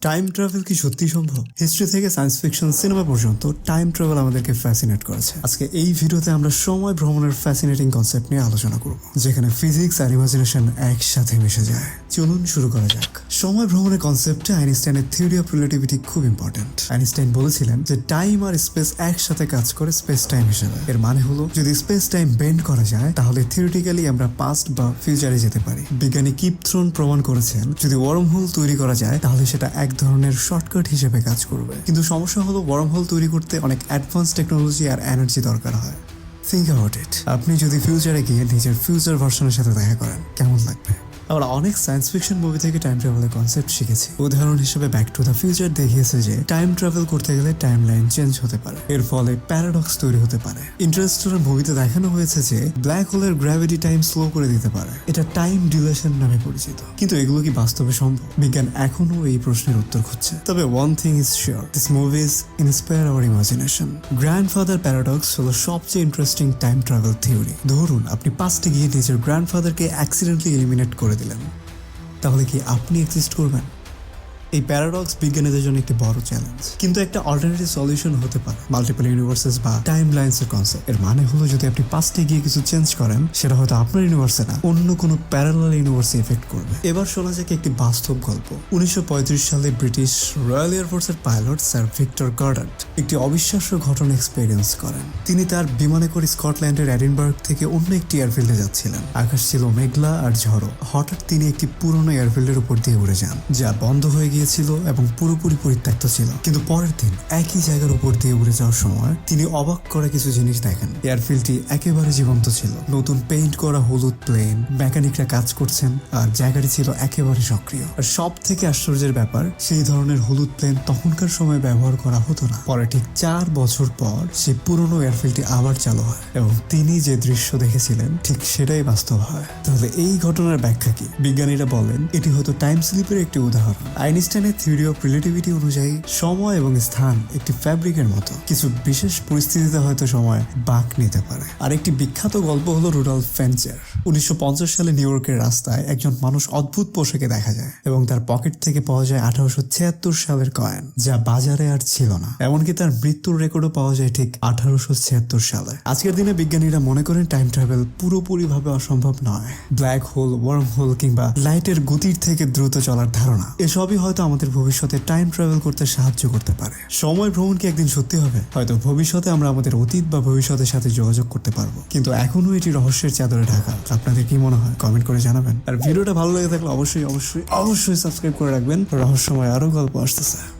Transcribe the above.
Time travel কি সত্যি সম্ভব? হিস্ট্রি থেকে সায়েন্স ফিকশন সিনেমা পর্যন্ত টাইম ট্রাভেল আমাদেরকে ফ্যাসিনেট করেছে। আজকে এই ভিডিওতে আমরা সময় ভ্রমণের ফ্যাসিনেটিং কনসেপ্ট নিয়ে আলোচনা করব, যেখানে ফিজিক্স আর ইমাজিনেশন একসাথে মিশে যায়। চলুন শুরু করা যাক। সময় ভ্রমণের কনসেপ্টে আইনস্টাইনের থিওরি অফ রিলেটিভিটি খুব ইম্পর্টেন্ট আইনস্টাইন বলেছিলেন যে টাইম আর স্পেস একসাথে কাজ করে স্পেস টাইম হিসেবে। এর মানে হলো, যদি স্পেস টাইম বেন্ড করা যায়, তাহলে থিওরিটিক্যালি আমরা পাস্ট বা ফিউচারে যেতে পারি। বিজ্ঞানী কিপ থ্রোন প্রমাণ করেছেন, যদি ওয়ার্ম হোল তৈরি করা যায়, তাহলে সেটা এক ধরনের শর্টকাট হিসেবে কাজ করবে। কিন্তু সমস্যা হলো ওয়ার্ম হোল তৈরি করতে অনেক অ্যাডভান্স টেকনোলজি আর এনার্জি দরকার হয়। থিঙ্ক অ্যাবাউট ইট আপনি যদি ফিউচারে গিয়ে নিজের ফিউচার ভার্সনের সাথে দেখা করেন, কেমন লাগবে? আমরা অনেক সায়েন্স ফিকশন মুভি থেকে টাইম ট্রাভেলের কনসেপ্ট শিখেছি। উদাহরণ হিসেবে ব্যাক টু দ্য ফিউচার দেখিয়েছে যে টাইম ট্রাভেল করতে গেলে টাইম লাইন চেঞ্জ হতে পারে। এর ফলে প্যারাডক্স তৈরি হতে পারে। ইন্টারেস্টের মুভিতে দেখানো হয়েছে যে ব্ল্যাক হোলের গ্র্যাভিটি টাইম স্লো করে দিতে পারে। এটা টাইম ডিলেশন নামে পরিচিত। কিন্তু এগুলো কি বাস্তবে সম্ভব? বিজ্ঞান এখনও এই প্রশ্নের উত্তর খুঁজছে। তবে one thing is sure this movies inspire our imagination grandfather paradox হলো সবচেয়ে ইন্টারেস্টিং টাইম ট্রাভেল থিওরি ধরুন, আপনি পাস্টে গিয়ে নিজের গ্র্যান্ডফাদারকে অ্যাক্সিডেন্টলি এলিমিনেট করে দিলেন। তাহলে কি আপনি এক্সিস্ট করবেন? এই প্যারাডক্স বিজ্ঞানীদের জন্য একটি বড় চ্যালেঞ্জ কিন্তু একটা অল্টারনেটিভ সলিউশন হতে পারে। মাল্টিপল ইউনিভার্সেস বা টাইম লাইন্স এর কনসেপ্ট এর মানে হলো যদি আপনি পাস্টে গিয়ে কিছু চেঞ্জ করেন, সেটা হয়তো আপনার ইউনিভার্সে না, অন্য কোনো প্যারালাল ইউনিভার্সে এফেক্ট করবে। এবার শোনা যাক একটি বাস্তব গল্প। উনিশশো সালে ব্রিটিশ রয়্যাল এয়ারফোর্সের পাইলট স্যার ভিক্টর গার্ডান্ট একটি অবিশ্বাস্য ঘটনা এক্সপেরিয়েন্স করেন। তিনি তার বিমানে করে স্কটল্যান্ডের এডিনবার্গ থেকে অন্য একটি এয়ারফিল্ডে যাচ্ছিলেন। আকাশ ছিল মেঘলা আর ঝড়ো। হঠাৎ তিনি একটি পুরনো এয়ারফিল্ডের উপর দিয়ে উড়ে যান, যা বন্ধ হয়ে গিয়েছিল এবং পুরোপুরি পরিত্যক্ত ছিল। কিন্তু পরের দিন একই জায়গার উপর দিয়ে উড়ে যাওয়ার সময় তিনি অবাক করা কিছু জিনিস দেখেন। এয়ারফিল্ডটি একেবারে জীবন্ত ছিল। নতুন পেইন্ট করা হলুদ প্লেন, মেকানিকরা কাজ করছেন, আর জায়গাটি ছিল একেবারে সক্রিয়। আর সব থেকে আশ্চর্যের ব্যাপার, সেই ধরনের হলুদ প্লেন তখনকার সময় ব্যবহার করা হতো না। পরে ঠিক চার বছর পর সেই পুরনো এয়ারফিল্ডটি আবার চালু হয় এবং তিনি যে দৃশ্য দেখেছিলেন, ঠিক সেটাই বাস্তব হয়। তাহলে এই ঘটনার ব্যাখ্যা কি? বিজ্ঞানীরা বলেন, এটি হয়তো টাইম স্লিপের একটি উদাহরণ। আইনস্টাইনের থিওরি অফ রিলেটিভিটি অনুযায়ী সময় এবং স্থান একটি ফ্যাব্রিকের মতো। কিছু বিশেষ পরিস্থিতিতে হয়তো সময় বাঁক নিতে পারে। আর একটি বিখ্যাত গল্প হলো রুডল ফেঞ্চার। উনিশশো সালে নিউ ইয়র্কের রাস্তায় একজন মানুষ অদ্ভুত পোশাকে দেখা যায় এবং তার পকেট থেকে পাওয়া যায় আঠারোশো ছিয়াত্তর সালের কয়েন, যা বাজারে আর ছিল না। এমনকি তার মৃত্যুর রেকর্ডও পাওয়া যায় ঠিক আঠারোশো ছিয়াত্তর সালে। আজকের দিনে বিজ্ঞানীরা মনে করেন টাইম ট্রাভেল পুরোপুরিভাবে অসম্ভব নয়। ব্ল্যাক হোল ওয়ার্ম হোল কিংবা লাইটের গতির থেকে দ্রুত চলার ধারণা। এসবই হয়তো আমাদের ভবিষ্যতে টাইম ট্রাভেল করতে সাহায্য করতে পারে। সময় ভ্রমণ কি একদিন সত্যি হবে। হয়তো ভবিষ্যতে আমরা আমাদের অতীত বা ভবিষ্যতের সাথে যোগাযোগ করতে পারব। কিন্তু এখনও এটি রহস্যের চাদরে ঢাকা। আপনাদের কি মনে হয়? কমেন্ট করে জানাবেন। আর ভিডিওটা ভালো লেগে থাকলে অবশ্যই অবশ্যই অবশ্যই সাবস্ক্রাইব করে রাখবেন। রহস্যময় আরও গল্প আসতেছে।